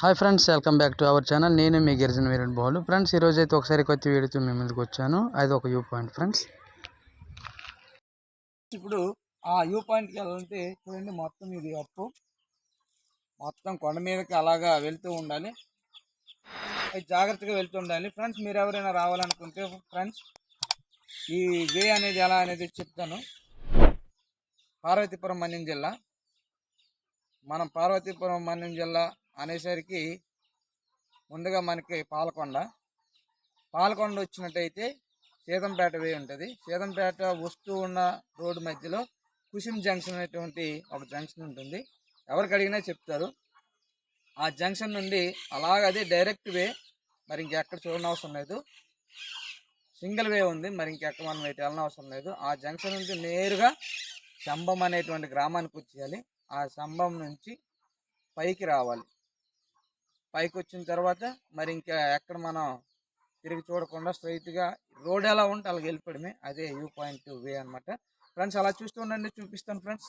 Hi friends welcome back to our channel నేను మీ గిరిజన వీరన్ బాలు. ఫ్రెండ్స్ ఈరోజు అయితే ఒకసారి కొత్త వీడియోతో మీ ముందుకు వచ్చాను. అది ఒక వ్యూ పాయింట్ ఫ్రెండ్స్ ఇప్పుడు ఆ వ్యూ పాయింట్కి వెళ్ళాలంటే చూడండి మొత్తం ఇది అప్పు. మొత్తం కొండ మీదకి అలాగా వెళ్తూ ఉండాలి. అది జాగ్రత్తగా వెళ్తూ ఉండాలి. ఫ్రెండ్స్ మీరు ఎవరైనా రావాలనుకుంటే ఫ్రెండ్స్ ఈ వే అనేది ఎలా అనేది చెప్తాను. పార్వతీపురం మన్యం జిల్లా. మనం పార్వతీపురం మన్యం జిల్లా అనేసరికి ముందుగా మనకి పాలకొండ. పాలకొండ వచ్చినట్టయితే సీతంపేట వే ఉంటుంది. సీతంపేట వస్తూ ఉన్న రోడ్డు మధ్యలో కుసిం జంక్షన్ అనేటువంటి ఒక జంక్షన్ ఉంటుంది. ఎవరికి అడిగినా చెప్తారు. ఆ జంక్షన్ నుండి అలాగదే డైరెక్ట్ వే. మరి ఇంకెక్కడ చూడనవసరం లేదు. సింగిల్ వే ఉంది. మరి ఇంకెక్కడ మనం ఇటు వెళ్ళనవసరం లేదు. ఆ జంక్షన్ నుంచి నేరుగా శంభం అనేటువంటి గ్రామానికి వచ్చేయాలి. ఆ శంభం నుంచి పైకి రావాలి. పైకి వచ్చిన తర్వాత మరి ఇంకా ఎక్కడ మనం తిరిగి చూడకుండా స్ట్రైట్గా రోడ్ ఎలా ఉంటే అలాగ వెళ్ళిపోవడమే అదే వ్యూ పాయింట్ వే అనమాట ఫ్రెండ్స్ అలా చూస్తూ ఉండండి చూపిస్తాను ఫ్రెండ్స్.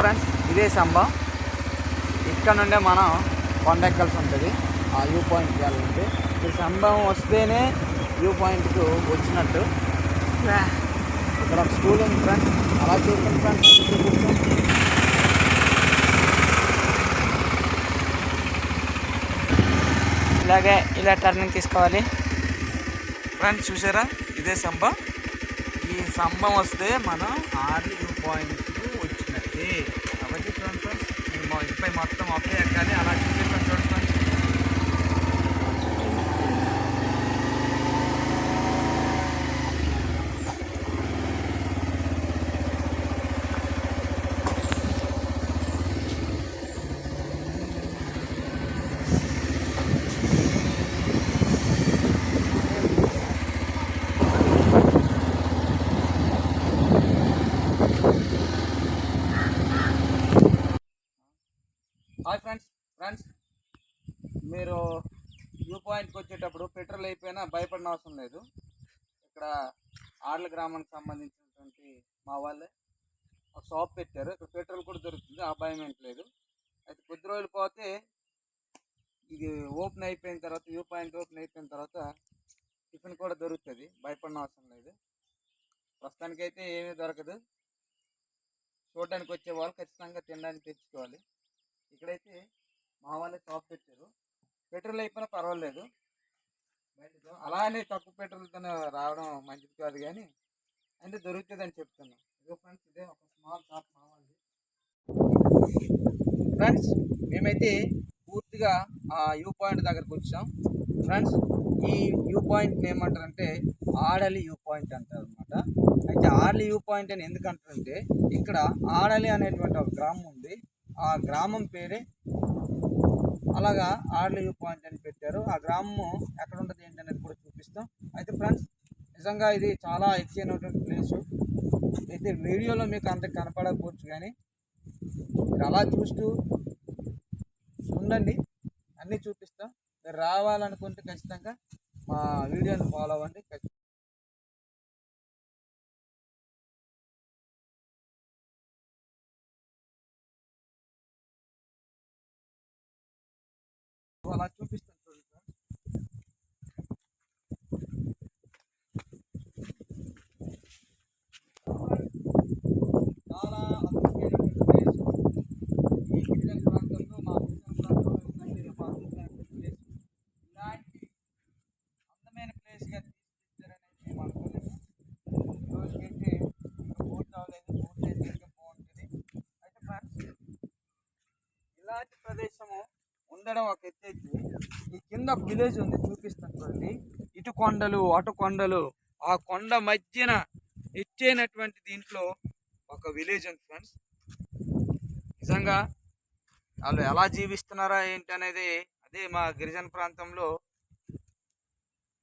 ఫ్రెండ్స్ ఇదే సంభవం. ఇక్కడ నుండే మనం కొండ ఎక్కాల్సి ఉంటుంది. ఆ వ్యూ పాయింట్కి వెళ్ళాలంటే ఈ సంభవం వస్తేనే వ్యూ పాయింట్కు వచ్చినట్టు ఇక్కడ ఒక స్కూల్ ఉంది ఫ్రెండ్స్ అలా చూస్తుంది ఫ్రెండ్స్ చూపిస్తాం ఇలాగే ఇలా టర్నింగ్ తీసుకోవాలి. ఫ్రెండ్స్ చూసారా? ఇదే సంభం ఈ సంభం వస్తే మనం ఆర్లీ వ్యూ పాయింట్కి వచ్చినట్టే. కాబట్టి ఫ్రెండ్స్ ఈ మొ- ఇటుపై మొత్తం ఒకే ఎక్కాలి. అలా చూపిస్తాను చూడండి ఫ్రెండ్స్ హాయ్ ఫ్రెండ్స్ ఫ్రెండ్స్ మీరు వ్యూ పాయింట్కి వచ్చేటప్పుడు పెట్రోల్ అయిపోయినా భయపడిన అవసరం లేదు. ఇక్కడ ఆడల గ్రామానికి సంబంధించినటువంటి మా వాళ్ళే ఒక షాప్ పెట్టారు. ఇక్కడ పెట్రోల్ కూడా దొరుకుతుంది ఆ భయం ఏంటి లేదు. అయితే కొద్ది రోజులు పోతే ఇది ఓపెన్ అయిపోయిన తర్వాత వ్యూ పాయింట్ ఓపెన్ అయిపోయిన తర్వాత టిఫిన్ కూడా దొరుకుతుంది భయపడిన అవసరం లేదు. ప్రస్తుతానికైతే ఏమీ దొరకదు. చూడడానికి వచ్చే వాళ్ళు ఖచ్చితంగా తినడానికి తెచ్చుకోవాలి. ఇక్కడైతే మా వాళ్ళే షాప్ పెట్టారు. పెట్రోల్ అయిపోయినా పర్వాలేదు. బయటకు అలానే తక్కువ పెట్రోల్తో రావడం మంచిది కాదు కానీ అంటే దొరుకుతుందని చెప్తున్నాను ఇదో ఫ్రెండ్స్ ఇదే ఒక స్మాల్ షాప్ మా వాళ్ళది. ఫ్రెండ్స్ మేమైతే పూర్తిగా ఆ వ్యూ పాయింట్ దగ్గరకు వచ్చాం ఫ్రెండ్స్ ఈ వ్యూ పాయింట్ ఏమంటారంటే ఆడలి వ్యూ పాయింట్ అంటారు. అయితే ఆర్లీ వ్యూ పాయింట్ అని ఎందుకు ఇక్కడ ఆడలి అనేటువంటి ఒక గ్రామం ఉంది. ఆ గ్రామం పేరే అలాగా ఆర్లీ వ్యూ పాయింట్ అని పెట్టారు. ఆ గ్రామము ఎక్కడ ఉంటుంది ఏంటి అనేది కూడా చూపిస్తాం. అయితే ఫ్రెండ్స్ నిజంగా ఇది చాలా ఎత్తైనటువంటి ప్లేస్. అయితే వీడియోలో మీకు అంత కనపడకపోవచ్చు కానీ మీరు అలా చూస్తూ ఉండండి. అన్నీ చూపిస్తాం. మీరు రావాలనుకుంటే ఖచ్చితంగా మా వీడియోని ఫాలో అవ్వండి. ఖచ్చితంగా అలా చూపిస్తాను చూడండి సార్. చాలా అద్భుతమైనటువంటి ప్లేస్. ఈ గిరిజన ప్రాంతంలో మా గిరిజన ప్రాంతంలో ఇలాంటి ఒక అద్భుతమైనటువంటి ప్లేస్ ఇలాంటి అందమైన ప్లేస్గా మేము అనుకోలేదు. ఈ ఇంకా పూర్తి అవ్వలేదు పూర్తి అయితే ఇంకా బాగుంటుంది. అయితే ఫ్రెండ్స్ ఇలాంటి ప్రదేశము ఎత్తడం ఒక ఎత్తు అయితే ఈ కింద ఒక విలేజ్ ఉంది చూపిస్తాను చూడండి. ఇటు కొండలు అటు కొండలు ఆ కొండ మధ్యన ఎత్తైనటువంటి దీంట్లో ఒక విలేజ్ ఉంది ఫ్రెండ్స్. నిజంగా వాళ్ళు ఎలా జీవిస్తున్నారా ఏంటి అనేది అదే మా గిరిజన ప్రాంతంలో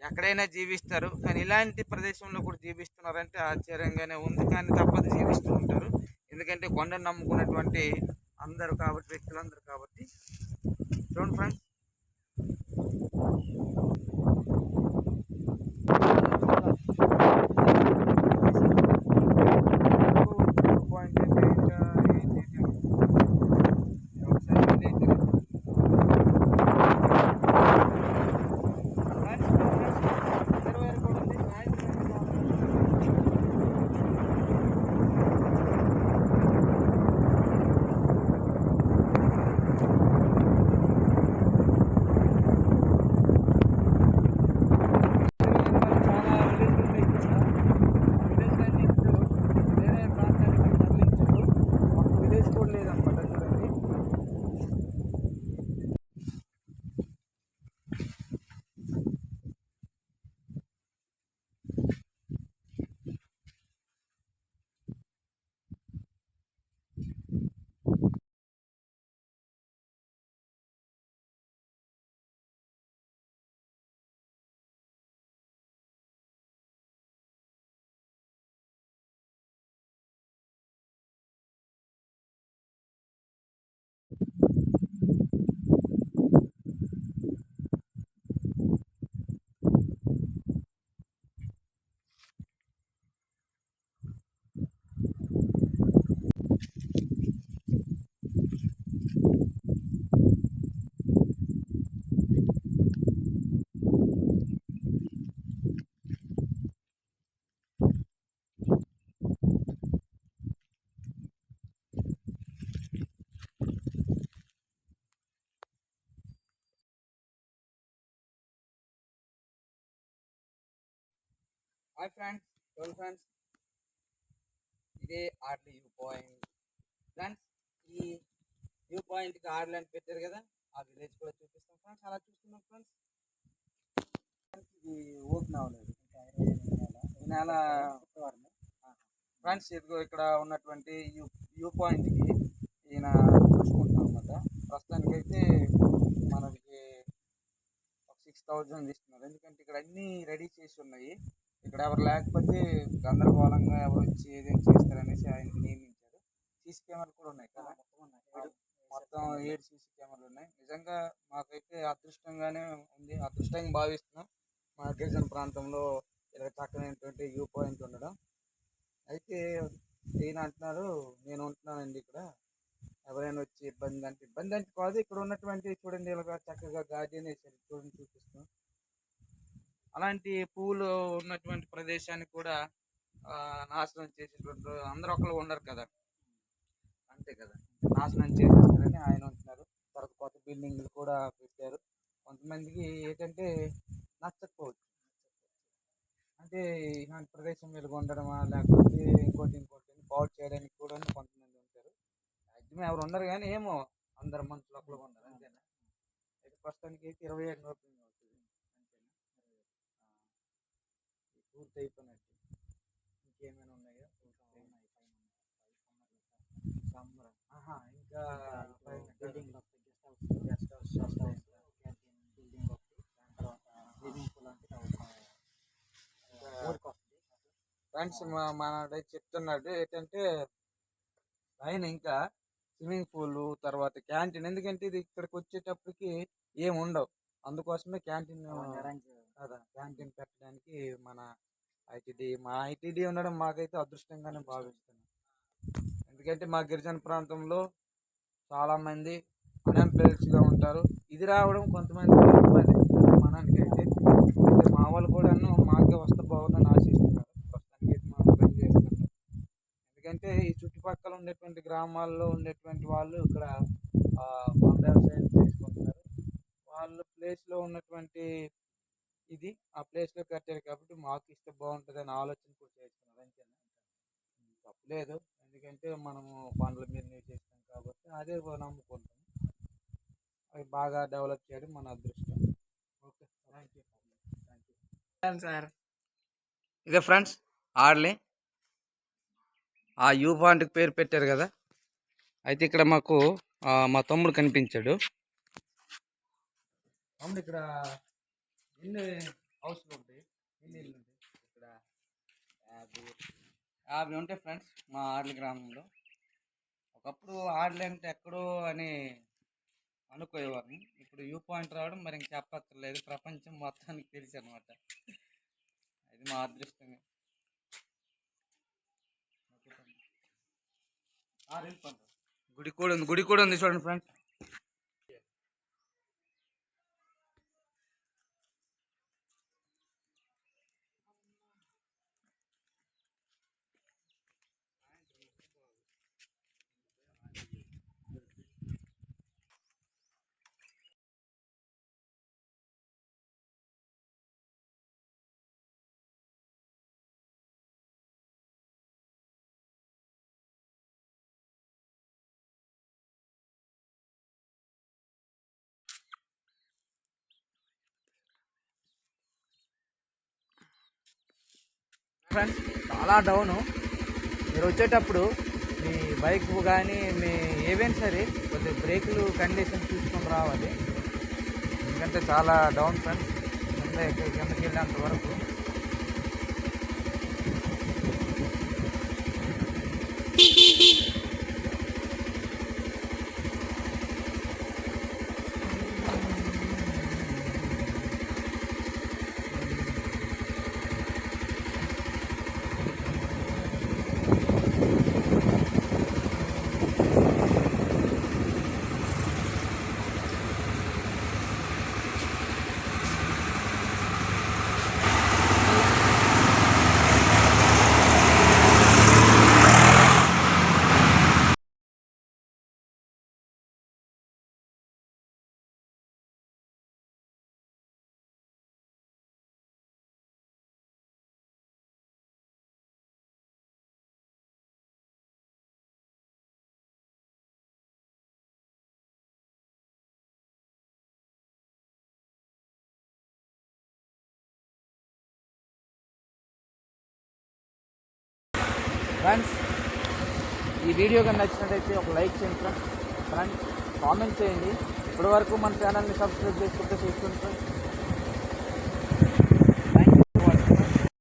ఎక్కడైనా జీవిస్తారు కానీ ఇలాంటి ప్రదేశంలో కూడా జీవిస్తున్నారంటే ఆశ్చర్యంగానే ఉంది కానీ తప్పదు జీవిస్తూ ఉంటారు. ఎందుకంటే కొండను నమ్ముకున్నటువంటి అందరూ కాబట్టి వ్యక్తులందరూ కాబట్టి చూడండి friends hi friends twelve friends ఇదే ఆర్లీ వ్యూ పాయింట్. ఫ్రెండ్స్ ఈ వ్యూ పాయింట్కి ఆర్లీ అని పెట్టారు కదా ఆ విలేజ్ కూడా చూపిస్తాం. ఫ్రెండ్స్ అలా చూస్తున్నాం ఫ్రెండ్స్ ఇది ఓపెన్ అవ్వలేదు ఈ నెల ఫ్రెండ్స్ ఇదిగో ఇక్కడ ఉన్నటువంటి వ్యూ వ్యూ పాయింట్కి ఈయన చూసుకుంటాం అన్నమాట. ప్రస్తుతానికైతే మనకి ఒక సిక్స్ థౌజండ్ ఇస్తున్నారు. ఎందుకంటే ఇక్కడ అన్నీ రెడీ చేసి ఉన్నాయి. ఇక్కడ ఎవరు లేకపోతే గందరగోళంగా ఎవరు వచ్చి ఏదైనా చేస్తారనేసి ఆయనకి నియమించారు. సీసీ కెమెరాలు కూడా ఉన్నాయి కదా? మొత్తం ఏడు సీసీ కెమెరాలు ఉన్నాయి. నిజంగా మాకైతే అదృష్టంగానే ఉంది. అదృష్టంగా భావిస్తున్నాం. మా గిరిజన ప్రాంతంలో ఇలా చక్కనైనటువంటి వ్యూ పాయింట్ ఉండడం. అయితే ఈయన అంటున్నారు నేను ఉంటున్నానండి ఇక్కడ. ఎవరైనా వచ్చి ఇబ్బంది అంటే ఇబ్బంది అంటే కాదు. ఇక్కడ ఉన్నటువంటి చూడండి ఇలాగ చక్కగా గార్డెన్ వేసారు చూడండి చూపిస్తాం అలాంటి పువ్వులు ఉన్నటువంటి ప్రదేశాన్ని కూడా నాశనం చేసేటువంటి అందరూ ఒకరు ఉండరు కదా. అంతే కదా. నాశనం చేసేస్తారని ఆయన ఉంటున్నారు తర్వాత కొత్త బిల్డింగ్లు కూడా పెట్టారు. కొంతమందికి ఏంటంటే నచ్చకపోవచ్చు. అంటే ఇలాంటి ప్రదేశం వెలుగు ఉండడమా లేకపోతే ఇంకోటి ఇంకోటి బాగు పాడు చేయడానికి కూడా కొంతమంది ఉంటారు. మ్యాక్సిమం ఎవరు ఉండరు కానీ ఏమో అందరు మనుషులు ఒకరు ఉండరు. అంతేనా? అయితే ప్రస్తుతానికి అయితే ఇరవై ఏడు ఓపెనింగ్ అవుతుంది అంతేనా ఆ, పూర్తి అయిపోయినట్టు ఇంకేమైనా ఉన్నాయా? ఆహా ఇంకా building guest house building swimming pool friends మా మనడే చెప్తున్నాడు ఏంటంటే ఆయన ఇంకా స్విమ్మింగ్ పూల్ తర్వాత క్యాంటీన్ ఎందుకంటే ఇది ఇక్కడికి వచ్చేటప్పటికి ఏం ఉండవు. అందుకోసమే క్యాంటీన్ కదా క్యాంటీన్ పెట్టడానికి మన ఐటీడీ మా ఐటీడీ ఉండడం మాకైతే అదృష్టంగానే భావిస్తున్నాం. ఎందుకంటే మా గిరిజన ప్రాంతంలో చాలామంది అన్ఎంప్లాయిడ్స్గా ఉంటారు. ఇది రావడం కొంతమంది ఇబ్బంది మనానికి అయితే అయితే మా వాళ్ళు కూడా మాకే వస్తే బాగుందని ఆశిస్తున్నారు. ప్రస్తుతానికి అయితే మనం పని చేస్తున్నాం. ఎందుకంటే ఈ చుట్టుపక్కల ఉండేటువంటి గ్రామాల్లో ఉండేటువంటి వాళ్ళు ఇక్కడ వ్యవసాయం చేసుకుంటున్నారు వాళ్ళ ప్లేస్లో ఉన్నటువంటి ఇది ఆ ప్లేస్లో కట్టారు కాబట్టి మాకు ఇస్తే బాగుంటుంది అని ఆలోచన కూడా చేస్తున్నారు. అంతేనా? తప్పలేదు ఎందుకంటే మనము పండ్ల మీద చేస్తాం కాబట్టి అదే నమ్ముకుంటాం అవి బాగా డెవలప్ చేయడం మన అదృష్టం. Okay thank you thank you sir ఇదే ఫ్రెండ్స్ ఆర్లే. ఆ యూ పాయింట్కి పేరు పెట్టారు కదా? అయితే ఇక్కడ మాకు మా తమ్ముడు కనిపించాడు. తమ్ముడు ఇక్కడ ఎన్ని హౌస్లు ఉంటాయి ఎన్ని ఇల్లు ఉంటాయి ఇక్కడ యాభై యాభై ఉంటాయి ఫ్రెండ్స్ మా ఆర్లి గ్రామంలో. ఒకప్పుడు ఆర్లే అంటే ఎక్కడో అని అనుకోయేవారిని ఇప్పుడు వ్యూ పాయింట్ రావడం మరి ఇంక చెప్పక్కర్లేదు. ప్రపంచం మొత్తానికి తెలుసు అనమాట అది మా అదృష్టమే. గుడి కూడా ఉంది గుడి కూడా ఉంది చూడండి ఫ్రెండ్స్. ఫ్రెండ్స్ చాలా డౌను. మీరు వచ్చేటప్పుడు మీ బైక్ కానీ మీ ఏవైనా సరే కొద్దిగా బ్రేకులు కండిషన్ చూసుకొని రావాలి. ఎందుకంటే చాలా డౌన్ ఫ్రెండ్స్. కింద కిందకి వెళ్ళేంత వరకు. Beep, beep, beep. ఫ్రెండ్స్ ఈ వీడియో కానీ నచ్చినట్టయితే ఒక లైక్ చేయండి ఫ్రెండ్స్ ఫ్రెండ్స్ కామెంట్ చేయండి. ఇప్పటివరకు మన ఛానల్ని సబ్స్క్రైబ్ చేసుకుంటే చూస్తుంది